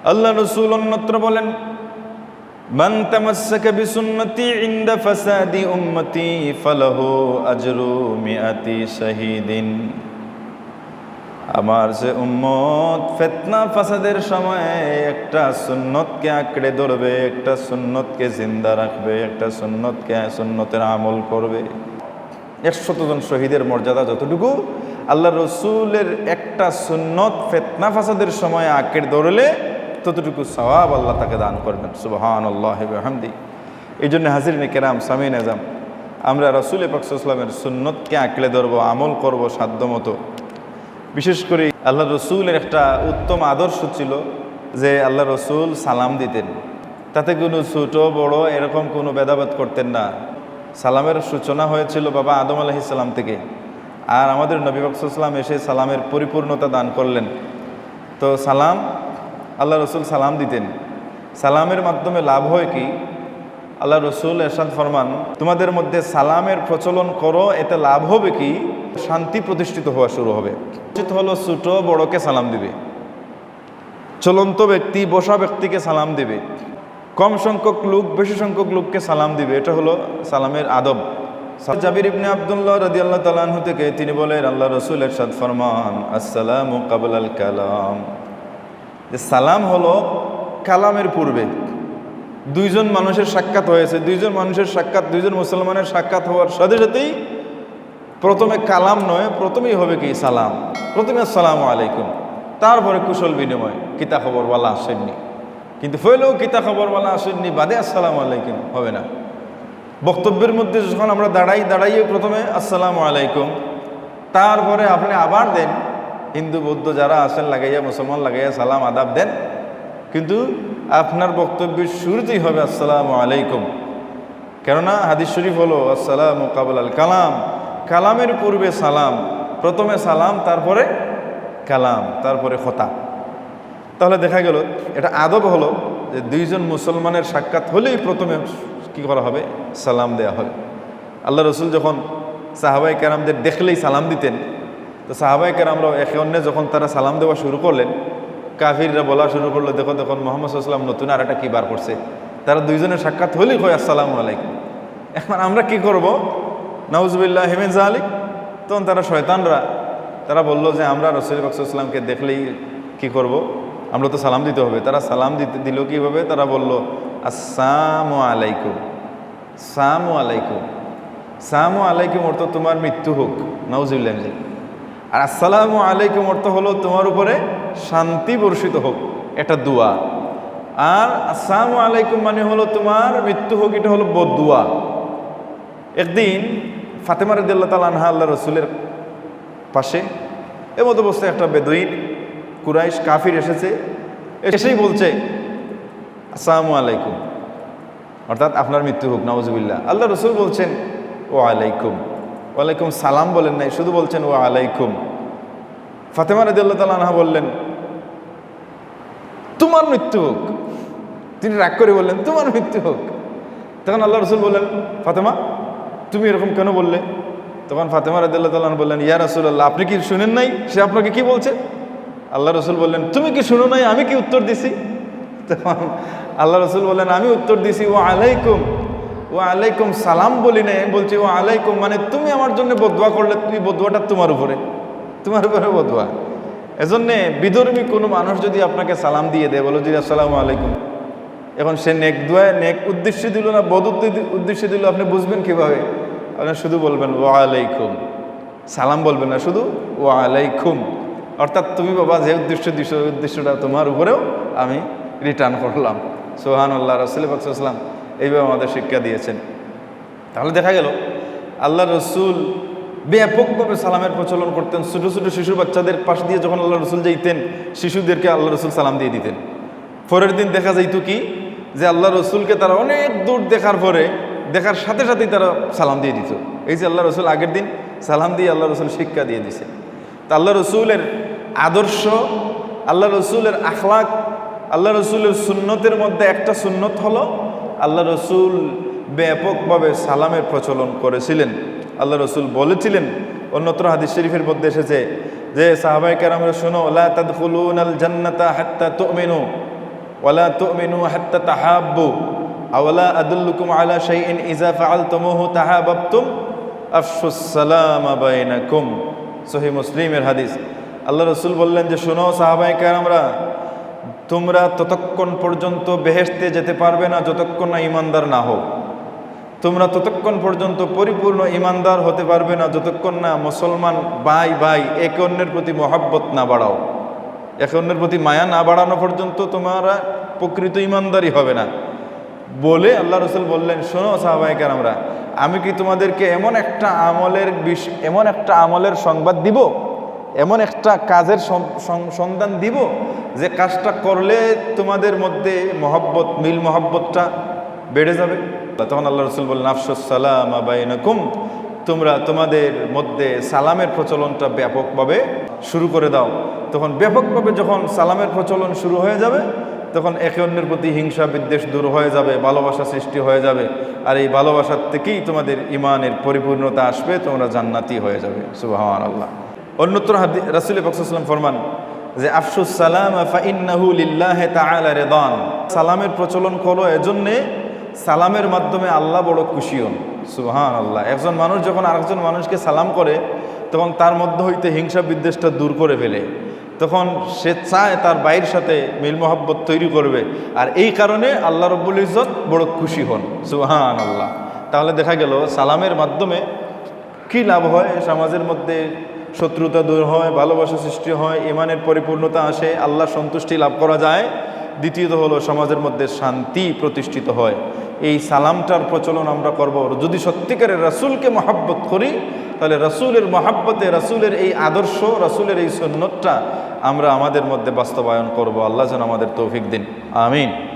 আল্লাহ রসুল অন্যত্র বলেন من تمسك بسنتي عند فساد أمتي فله أجر مئة شهيد আমার যে উম্মত ফেতনা ফাসাদের সময় একটা সুন্নতকে আঁকড়ে ধরবে একটা সুন্নতকে জিন্দা রাখবে একটা সুন্নতকে সুন্নতের আমল করবে একশত জন শহীদের মর্যাদা যতটুকু আল্লাহ রসুলের একটা সুন্নত ফেতনা ফাসাদের সময় আঁকড়ে ধরলে ততটুকু সওয়াব আল্লাহ তাকে দান করবেন। সুবহান আল্লাহ হামদি এই জন্য হাজিরিনে কেরাম, সামিন আজম, আমরা রসুল পাকসামের সুন্নতকে আঁকড়ে ধরবো, আমল করব সাধ্য মতো। বিশেষ করে আল্লাহ রসুলের একটা উত্তম আদর্শ ছিল যে আল্লাহ রসুল সালাম দিতেন। তাতে কোনো ছোট, বড় এরকম কোনো ভেদাভেদ করতেন না। সালামের সূচনা হয়েছিল বাবা আদম আলহিসাল্লাম থেকে। আর আমাদের নবী বাকসাল্লাম এসে সালামের পরিপূর্ণতা দান করলেন। তো সালাম আল্লাহ রসুল সালাম দিতেন। সালামের মাধ্যমে লাভ হয় কি? আল্লাহ রসুল এরশাদ ফরমান, তোমাদের মধ্যে সালামের প্রচলন করো, এতে লাভ হবে কি? শান্তি প্রতিষ্ঠিত হওয়া শুরু হবে। উচিত হলো ছোট বড়কে সালাম দিবে। চলন্ত ব্যক্তি, বসা ব্যক্তিকে সালাম দিবে। কম সংখ্যক লোক, বেশি সংখ্যক লোককে সালাম দিবে। এটা হলো সালামের আদব। জাবির ইবনে আবদুল্লাহ রদি আল্লাহ তালাহ থেকে তিনি বলেন, আল্লাহ রসুল এরশাদ ফরমান, আসসালাম কাবুল আল কালাম। যে সালাম হলো কালামের পূর্বে। দুইজন মানুষের সাক্ষাৎ হয়েছে, দুইজন মানুষের সাক্ষাৎ, দুইজন মুসলমানের সাক্ষাৎ হওয়ার সাথে সাথেই প্রথমে কালাম নয়, প্রথমেই হবে কি সালাম। প্রথমে আসসালামু আলাইকুম, তারপরে কুশল বিনিময়, কিতা খবরওয়ালা আসেননি। কিন্তু হইলেও কিতা খবরওয়ালা আসেননি, বাদে আসসালামু আলাইকুম, হবে না। বক্তব্যের মধ্যে যখন আমরা দাঁড়াই, দাঁড়াইয়ে প্রথমে আসসালামু আলাইকুম, তারপরে আপনি আবার দেন হিন্দু, বৌদ্ধ যারা আসেন লাগাইয়া মুসলমান, লাগাইয়া সালাম, আদাব দেন। কিন্তু আপনার বক্তব্যের শুরুতেই হবে, আসসালামু আলাইকুম। কেননা হাদিস শরীফ হলো, আসসালাম কাবুল আল কালাম। কালামের পূর্বে সালাম, প্রথমে সালাম, তারপরে কালাম, তারপরে খতা। তাহলে দেখা গেল, এটা আদব হলো যে দুইজন মুসলমানের সাক্ষাৎ হলেই প্রথমে কি করা হবে? সালাম দেয়া হবে। আল্লাহ রসুল যখন সাহাবাই কেরামদের দেখলেই সালাম দিতেন তো সাহাবাই কেরামরাও একে অন্যে যখন তারা সালাম দেওয়া শুরু করলেন, কাফিররা বলা শুরু করল, দেখো দেখুন মোহাম্মদ সাল্লাম নতুন আর একটা কী বার করছে? তারা দুইজনের সাক্ষাৎ হলেই কয়, আসসালামু আলাইকুম। এখন আমরা কি করব? নওয়াজবিল্লাহ হেমেন জাহালিক তখন তারা শয়তানরা, তারা বলল যে, আমরা রসুল বাকসাল্লামকে দেখলেই কি করব? আমরা তো সালাম দিতে হবে। তারা সালাম দিতে দিল কীভাবে? তারা বলল আসসালামু আলাইকুম। সামু আলাইকুম। সামু আলাইকুম অর্থ তোমার মৃত্যু হোক। নওয়াজুল্লাহ আর আসসালামু আলাইকুম অর্থ হলো তোমার উপরে শান্তি বর্ষিত হোক, এটা দোয়া। আর আসসালামু আলাইকুম মানে হলো তোমার মৃত্যু হোক, এটা হলো বদুয়া একদিন ফাতেমা রদিল্লা তাল আনহা আল্লাহ রসুলের পাশে এমত অবস্থায় একটা বেদুইন কুরাইশ কাফির এসেছে, এসেই বলছে, আসসালামু আলাইকুম। অর্থাৎ আপনার মৃত্যু হোক নওয়াজবিল্লা আল্লাহ রসুল বলছেন ও আলাইকুম ওয়ালাইকুম সালাম বলেন নাই, শুধু বলছেন ও আলাইকুম ফাতেমা রদিল্লা তাল আনহা বললেন, তোমার মৃত্যু হোক। তিনি রাগ করে বললেন, তোমার মৃত্যু হোক। তখন আল্লাহ রসুল বললেন, ফাতেমা, তুমি এরকম কেন বললে? তখন ফাতেমা রাদিল্লাহ তাল্লাহ বললেন, ইয়া রসুল্লাহ আপনি কি শুনেন নাই সে আপনাকে কি বলছে? আল্লাহ রসুল বললেন, তুমি কি শুনো নাই? আমি কি উত্তর দিছি? তখন আল্লাহ রসুল বললেন, আমি উত্তর দিছি ও আলাইকুম ও আলাইকুম সালাম বলি আমি বলছি ও আলাইকুম মানে তুমি আমার জন্য বদুয়া করলে, তুমি বদুয়াটা তোমার উপরে তোমার উপরে বদুয়া এজন্যে বিধর্মী কোনো মানুষ যদি আপনাকে সালাম দিয়ে দেয়, বলো, জি, আসসালামু আলাইকুম। এখন সে নেক দোয়া নেক উদ্দেশ্যে দিল না, বদ উদ্দেশ্যে দিল, আপনি বুঝবেন কীভাবে? আপনি শুধু বলবেন ও আলাইকুম সালাম বলবেন না, শুধু ও আলাইকুম অর্থাৎ তুমি বাবা, যে উদ্দেশ্য দিস উদ্দেশ্যটা তোমার উপরেও আমি রিটার্ন করলাম। সোহান আল্লাহ রসুল বাকসাল্লাম এইভাবে আমাদের শিক্ষা দিয়েছেন। তাহলে দেখা গেল, আল্লাহ রসুল ব্যাপকভাবে সালামের প্রচলন করতেন। ছোটো ছোটো শিশু বাচ্চাদের পাশ দিয়ে যখন আল্লাহ রসুল যাইতেন, শিশুদেরকে আল্লাহ রসুল সালাম দিয়ে দিতেন। পরের দিন দেখা যাইতো কি, যে আল্লাহ রসুলকে তারা অনেক দূর দেখার পরে, দেখার সাথে সাথেই তারা সালাম দিয়ে দিত। এই যে আল্লাহ রসুল আগের দিন সালাম দিয়ে আল্লাহ রসুল শিক্ষা দিয়ে দিছে। তা আল্লাহ রসুলের আদর্শ, আল্লাহ রসুলের আখলাক, আল্লাহ রসুলের সুন্নতের মধ্যে একটা সুন্নত হলো আল্লাহ রসুল ব্যাপকভাবে সালামের প্রচলন করেছিলেন। আল্লাহ রসুল বলেছিলেন, অন্যত্র হাদিস শরীফের মধ্যে এসেছে যে সাহাবাই কেরামরা শোনো, লা তাদখুলুন আল জান্নাতা হাত্তা তুমিনু ওয়ালা তুমিনু হাত্তা তাহাব্বু আওয়ালা আদুল্লুকুম আলা শাইইন ইজা ফাআলতুমুহু তাহাবাবতুম আফশুস সালামা বাইনাকুম। সহিহ মুসলিমের হাদিস। আল্লাহ রসুল বললেন যে, শোনো সাহাবাই আমরা তোমরা ততক্ষণ পর্যন্ত বেহেশতে যেতে পারবে না, যতক্ষণ না ইমানদার না হোক তোমরা ততক্ষণ পর্যন্ত পরিপূর্ণ ইমানদার হতে পারবে না, যতক্ষণ না মুসলমান ভাই ভাই একে অন্যের প্রতি মহাব্বত না বাড়াও। একে অন্যের প্রতি মায়া না বাড়ানো পর্যন্ত তোমরা প্রকৃত ইমানদারি হবে না। বলে আল্লাহ রসুল বললেন, শোনো সাহবাহিকার আমরা আমি কি তোমাদেরকে এমন একটা আমলের বিষ, এমন একটা আমলের সংবাদ দিব? এমন একটা কাজের সন- সন- সন্ধান দিব যে কাজটা করলে তোমাদের মধ্যে মহব্বত, মিল মহব্বতটা বেড়ে যাবে। তখন আল্লাহ রসুল বললেন, আফসুস সালাম আবাইনকুম তোমরা তোমাদের মধ্যে সালামের প্রচলনটা ব্যাপকভাবে শুরু করে দাও। তখন ব্যাপকভাবে যখন সালামের প্রচলন শুরু হয়ে যাবে, তখন একে অন্যের প্রতি হিংসা বিদ্বেষ দূর হয়ে যাবে, ভালোবাসা সৃষ্টি হয়ে যাবে। আর এই ভালোবাসার থেকেই তোমাদের ইমানের পরিপূর্ণতা আসবে, তোমরা জান্নাতি হয়ে যাবে। সুবাহান আল্লাহ অন্যত্র হাদি রাসুল ফরমান যে আফসুস সালাম রেদান। সালামের প্রচলন করো, এজন্যে সালামের মাধ্যমে আল্লাহ বড় খুশি হন। সুহান আল্লাহ একজন মানুষ যখন আরেকজন মানুষকে সালাম করে, তখন তার মধ্যে হইতে হিংসা বিদ্বেষটা দূর করে ফেলে। তখন সে চায় তার বাইরের সাথে মিল মোহাব্বত তৈরি করবে। আর এই কারণে আল্লাহ রব্বুল ইজত বড় খুশি হন। সুহান আল্লাহ তাহলে দেখা গেল, সালামের মাধ্যমে কি লাভ হয়? সমাজের মধ্যে শত্রুতা দূর হয়, ভালোবাসা সৃষ্টি হয়, ইমানের পরিপূর্ণতা আসে, আল্লাহ সন্তুষ্টি লাভ করা যায়। দ্বিতীয়ত হলো সমাজের মধ্যে শান্তি প্রতিষ্ঠিত হয়। এই সালামটার প্রচলন আমরা করব। যদি সত্যিকারের রাসুলকে মহাব্বত করি, তাহলে রাসূলের মহাব্বতে, রাসূলের এই আদর্শ, রাসূলের এই সন্ন্যতটা আমরা আমাদের মধ্যে বাস্তবায়ন করব। আল্লাহ যেন আমাদের তৌফিক দিন। আমিন।